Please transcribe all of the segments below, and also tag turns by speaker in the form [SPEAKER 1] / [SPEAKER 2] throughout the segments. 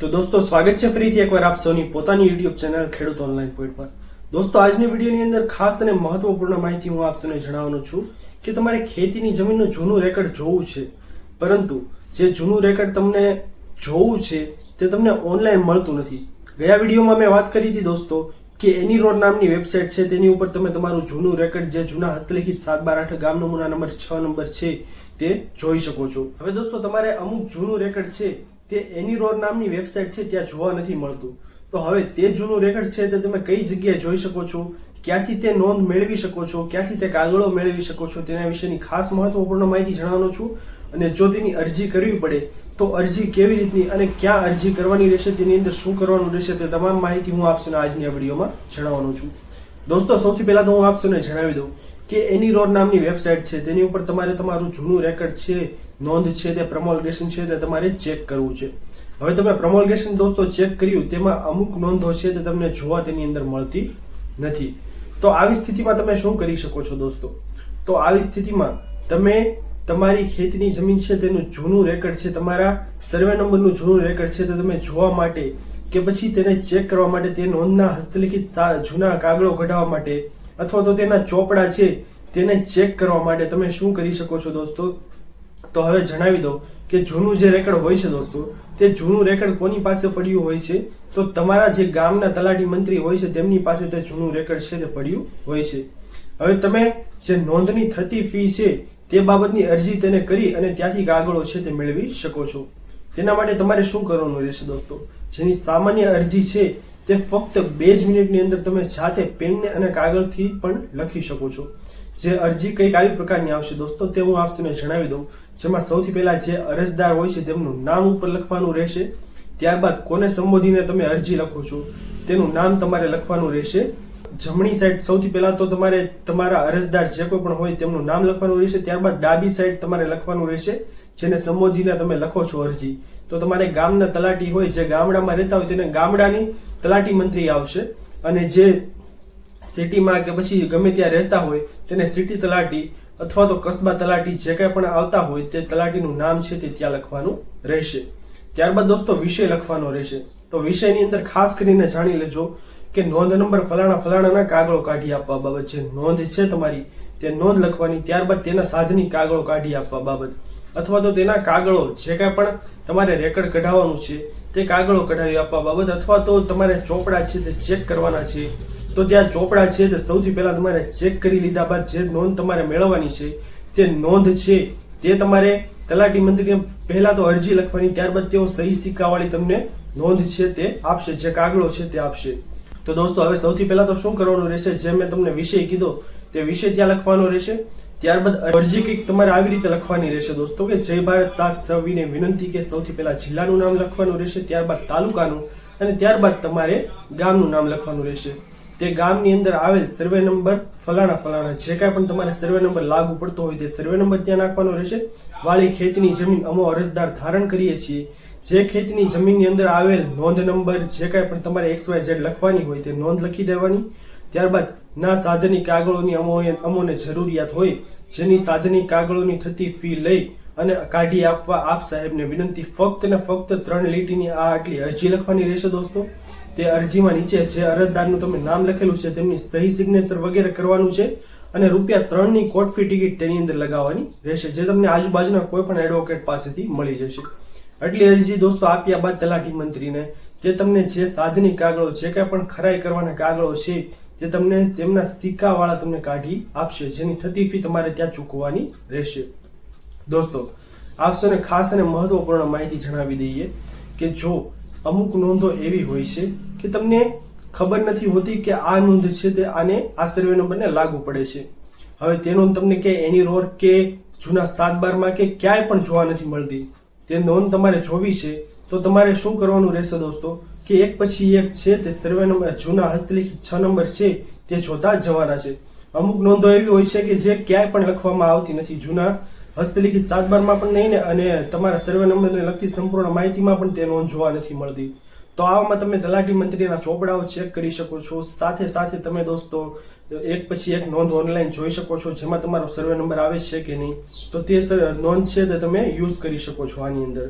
[SPEAKER 1] તો દોસ્તો, સ્વાગત છે ફરીથી એકવાર આપ સૌની પોતાની યુટ્યુબ ચેનલ ખેડૂત ઓનલાઈન પોઈન્ટ પર. દોસ્તો, આજની વિડીયોની અંદર ખાસ અને મહત્વપૂર્ણ માહિતી હું આપ સૌને જણાવવાનો છું કે તમારે ખેતીની જમીનનું જૂનું રેકર્ડ જોવું છે. પરંતુ જે જૂનું રેકર્ડ તમને જોવું છે, તે તમને ઓનલાઈન મળતું નથી. ગયા વિડીયોમાં મેં વાત કરી હતી દોસ્તો કે એની રોડ નામની વેબસાઇટ છે, તેની ઉપર તમે તમારું જૂનું રેકર્ડ, જે જૂના હસ્તલિખિત સાત બાર આઠ ગામ નમૂના નંબર છ, નંબર છે, તે જોઈ શકો છો. હવે દોસ્તો, તમારે અમુક જૂનું રેકર્ડ છે તે એની રોડ નામની વેબસાઇટ છે, ત્યાં જોવા નથી મળતું. તો હવે તે જૂનું રેકર્ડ છે તે તમે કઈ જગ્યાએ જોઈ શકો છો? ક્યાંથી તે નોંધ મેળવી શકો છો? ક્યાંથી તે કાગળો મેળવી શકો છો? તેના વિશેની ખાસ મહત્વપૂર્ણ માહિતી જણાવવાનો છું. અને જો તેની અરજી કરવી પડે, તો અરજી કેવી રીતની અને ક્યાં અરજી કરવાની રહેશે, તેની અંદર શું કરવાનું રહેશે, તે તમામ માહિતી હું આપશો આજની આ વિડીયોમાં જણાવવાનો છું. દોસ્તો, સૌથી પહેલાં તો હું આપશોને જણાવી દઉં કે એની રોડ નામની વેબસાઇટ છે. તેની ઉપર તમારે તમારું જૂનું રેકર્ડ છે નોંધ છે તે પ્રમોલગેશન છે તે તમારે ચેક કરવું છે. હવે તમે પ્રમોલગેશન દોસ્તો ચેક કર્યું, તેમાં અમુક નોંધો છે તે તમને જોવા તેની અંદર મળતી નથી. તો આવી સ્થિતિમાં તમે શું કરી શકો છો દોસ્તો? તો આવી સ્થિતિમાં તમે તમારી ખેતીની જમીન છે તેનું જૂનું રેકર્ડ છે, તમારા સર્વે નંબરનું જૂનું રેકર્ડ છે તે તમે જોવા માટે કે પછી તેને ચેક કરવા માટે તે નોંધના હસ્તલિખિત જૂના કાગળો કઢાવવા માટે અથવા તો તેના ચોપડા છે તેને ચેક કરવા માટે તમે શું કરી શકો છો દોસ્તો? તો હવે જણાવી દઉં કે જૂનું જે રેકર્ડ હોય છે દોસ્તો, તે જૂનું રેકર્ડ કોની પાસે પડ્યું હોય છે? તો તમારા જે ગામના તલાટી મંત્રી હોય છે, તેમની પાસે તે જૂનું રેકર્ડ છે તે પડ્યું હોય છે. હવે તમે જે નોંધણી થતી ફી છે, તે બાબતની અરજી તેને કરી અને ત્યાંથી કાગળો છે તે મેળવી શકો છો. તેના માટે તમારે શું કરવાનું રહેશે દોસ્તો? જેની સામાન્ય અરજી છે, તે ફક્ત બે જ મિનિટની અંદર તમે જાતે પેનને અને કાગળથી પણ લખી શકો છો. જે અરજી કંઈક આવી પ્રકારની આવશે, દોસ્તો, તે હું આપને જણાવી દઉં. જેમાં સૌથી પહેલાં જે અરજદાર હોય છે, તેમનું નામ ઉપર લખવાનું રહેશે. ત્યારબાદ કોને સંબોધીને તમે અરજી લખો છો, તેનું નામ તમારે લખવાનું રહેશે. જમણી સાઈડ સૌથી પહેલાં તો તમારે તમારા અરજદાર જે કોઈ પણ હોય તેમનું નામ લખવાનું રહેશે. ત્યારબાદ ડાબી સાઈડ તમારે લખવાનું રહેશે, જેને સંબોધીને તમે લખો છો અરજી. તો તમારે ગામના તલાટી હોય, જે ગામડામાં રહેતા હોય, તેને ગામડાની તલાટી મંત્રી આવશે. અને જે સિટીમાં કે પછી ગમે ત્યાં રહેતા હોય, તેને સિટી તલાટી અથવા તો કસ્બા તલાટી જે કાંઈ પણ આવતા હોય, તે તલાટીનું નામ છે તે ત્યાં લખવાનું રહેશે. ત્યારબાદ દોસ્તો, વિષય લખવાનો રહેશે. તો વિષયની અંદર ખાસ કરીને જાણી લેજો કે નોંધ નંબર ફલાણા ફલાણાના કાગળો કાઢી આપવા બાબત જે નોંધ છે તમારી. તે નોંધ લખવાની, ત્યારબાદ તેના સાધની કાગળો કાઢી આપવા બાબત. અથવા તો તેના કાગળો જે કાંઈ પણ તમારે રેકર્ડ કઢાવવાનું છે, તે કાગળો કઢાવી આપવા બાબત. અથવા તો તમારે ચોપડા છે તે ચેક કરવાના છે. તો ત્યાં ચોપડા છે તે સૌથી પહેલાં તમારે ચેક કરી લીધા બાદ જે નોંધ તમારે મેળવવાની છે, તે નોંધ છે, તે તમારે તલાટી મંત્રીને પહેલાં તો અરજી લખવાની, ત્યારબાદ તેઓ સહી સિક્કાવાળી તમને નોંધ છે તે આપશે, જે કાગળો છે તે આપશે. તો દોસ્તો, હવે સૌથી પહેલાં તો શું કરવાનું રહેશે? જે મેં તમને વિષય કીધો, તે વિષય ત્યાં લખવાનો રહેશે. ત્યારબાદ અરજી કંઈક તમારે આવી રીતે લખવાની રહેશે દોસ્તો, કે જય ભારત, સાત સવિને વિનંતી કે સૌથી પહેલાં જિલ્લાનું નામ લખવાનું રહેશે, ત્યારબાદ તાલુકાનું, અને ત્યારબાદ તમારે ગામનું નામ લખવાનું રહેશે. તે ગામની અંદર આવેલ સર્વે નંબર ફલાણા ફલાણા જે કાંઈ પણ તમારે સર્વે નંબર લાગુ પડતો હોય તે સર્વે નંબર ત્યાં નાખવાનો રહેશે. વાળી ખેતની જમીન અમો અરજદાર ધારણ કરીએ છીએ. જે ખેતની જમીનની અંદર આવેલ નોંધ નંબર, જે કાંઈ પણ તમારે એક્સ વાય ઝેડ લખવાની હોય તે નોંધ લખી દેવાની. ત્યારબાદ ના સાધનિક કાગળોની અમો અમોને જરૂરિયાત હોય જેની સાધનિક કાગળોની થતી ફી લઈ અને કાઢી આપવા આપ સાહેબને વિનંતી ફક્ત ને ફક્ત ત્રણ લીટીની આ આટલી અરજી લખવાની રહેશે દોસ્તો. તે અરજીમાં નીચે જે અરજદારનું તમે નામ લખેલું છે, તેમની સહી સિગ્નેચર વગેરે કરવાનું છે અને રૂપિયા ત્રણની કોટ ફી ટિકિટ તેની અંદર લગાવવાની રહેશે, જે તમને આજુબાજુના કોઈ પણ એડવોકેટ પાસેથી મળી જશે. આટલી અરજી દોસ્તો આપ્યા બાદ તલાટી મંત્રીને તે તમને જે સાધની કાગળો જે કાંઈ પણ ખરાઈ કરવાના કાગળો છે, તે તમને તેમના સિક્કાવાળા તમને કાઢી આપશે, જેની થતી ફી તમારે ત્યાં ચૂકવવાની રહેશે. દોસ્તો, આપશોને ખાસ અને મહત્વપૂર્ણ માહિતી જણાવી દઈએ કે જો અમુક નોંધો એવી હોય છે કે તમને ખબર નથી હોતી કે આ નોંધ છે તે આને આ સર્વે નંબરને લાગુ પડે છે. હવે તે નોંધ તમને કે એની રોર કે જૂના સાત બારમાં કે ક્યાંય પણ જોવા નથી મળતી. તે નોંધ તમારે જોવી છે. તો તમારે શું કરવાનું રહેશે દોસ્તો? કે એક પછી એક છે તે સર્વે નંબર, જૂના હસ્તલિખિત છ નંબર છે તે જોતા જવાના છે. અમુક નોંધો એવી હોય છે કે જે ક્યાંય પણ લખવામાં આવતી નથી. જૂના હસ્તલિખિત સાતબારમાં પણ નહીં ને, અને તમારા સર્વે નંબરને લગતી સંપૂર્ણ માહિતીમાં પણ તે નોંધ જોવા નથી મળતી. તો આવામાં તમે તલાટી મંત્રીના ચોપડાઓ ચેક કરી શકો છો. સાથે સાથે તમે દોસ્તો, એક પછી એક નોંધ ઓનલાઈન જોઈ શકો છો, જેમાં તમારો સર્વે નંબર આવે છે કે નહીં. તો તે નોંધ છે તે તમે યુઝ કરી શકો છો આની અંદર.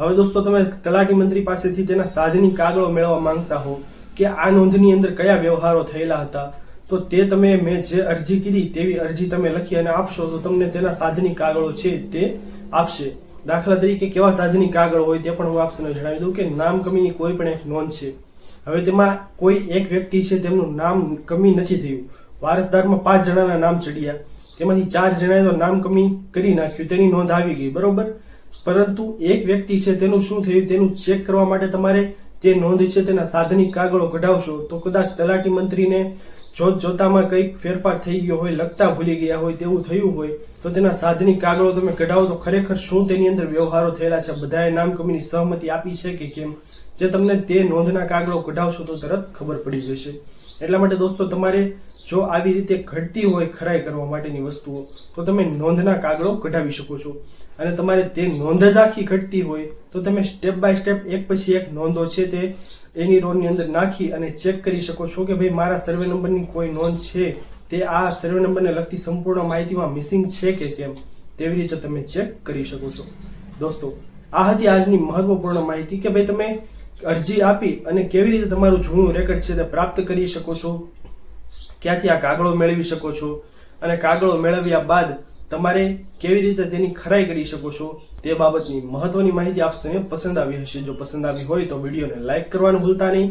[SPEAKER 1] હવે દોસ્તો, તમે તલાટી મંત્રી પાસેથી તેના સાધની કાગળો મેળવવા માંગતા હો કે આ નોંધની અંદર કયા વ્યવહારો થયેલા હતા? તો તે તમે મેં જે અરજી કીધી તેવી અરજી તમે લખી અને આપશો તો તમને તેના સાધની કાગળો છે તે આપશે. દાખલા તરીકે કેવા સાધની કાગળ હોય તે પણ હું આપશને જણાવી દઉં કે નામ કમીની કોઈ પણ એક નોંધ છે. હવે તેમાં કોઈ એક વ્યક્તિ છે તેમનું નામ કમી નથી થયું. વારસદારમાં પાંચ જણાના નામ ચડ્યા. તેમાંથી ચાર જણાએ તો નામ કમી કરી નાખ્યું. તેની નોંધ આવી ગઈ, બરોબર? પરંતુ એક વ્યક્તિ છે તેનું શું થયું? તેનું ચેક કરવા માટે તમારે તે નોંધ છે તેના સાધનિક કાગળો કઢાવશો તો કદાચ તલાટી મંત્રીને જોત જોતામાં કંઈક ફેરફાર થઈ ગયો હોય લખતા ભૂલી ગયા હોય તેવું થયું હોય તો તેના સાધની કાગળો તમે કઢાવો તો ખરેખર શું તેની અંદર વ્યવહારો થયેલા છે? બધાએ નામ કમીની સહમતિ આપી છે કે કેમ? જે તમને તે નોંધના કાગળો કઢાવશો તો તરત ખબર પડી જશે. એટલા માટે દોસ્તો, તમારે જો આવી રીતે ઘટતી હોય ખરાઈ કરવા માટેની વસ્તુઓ, તો તમે નોંધના કાગળો કઢાવી શકો છો. અને તમારે તે નોંધ જ આખી ઘટતી હોય, તો તમે સ્ટેપ બાય સ્ટેપ એક પછી એક નોંધો છે તે એની રોની અંદર નાખી અને ચેક કરી શકો છો કે ભાઈ મારા સર્વે નંબરની કોઈ નોંધ છે તે આ સર્વે નંબરને લગતી સંપૂર્ણ માહિતીમાં મિસિંગ છે કે કેમ? તેવી રીતે તમે ચેક કરી શકો છો. દોસ્તો, આ હતી આજની મહત્વપૂર્ણ માહિતી કે ભાઈ તમે અરજી આપી અને કેવી રીતે તમારું જૂનું રેકર્ડ છે તે પ્રાપ્ત કરી શકો છો, ક્યાંથી આ કાગળો મેળવી શકો છો અને કાગળો મેળવ્યા બાદ તમારે કેવી રીતે તેની ખરાઈ કરી શકો છો તે બાબતની મહત્વની માહિતી આપને પસંદ આવી હશે. જો પસંદ આવી હોય તો વિડીયોને લાઈક કરવાનું ભૂલતા નહીં.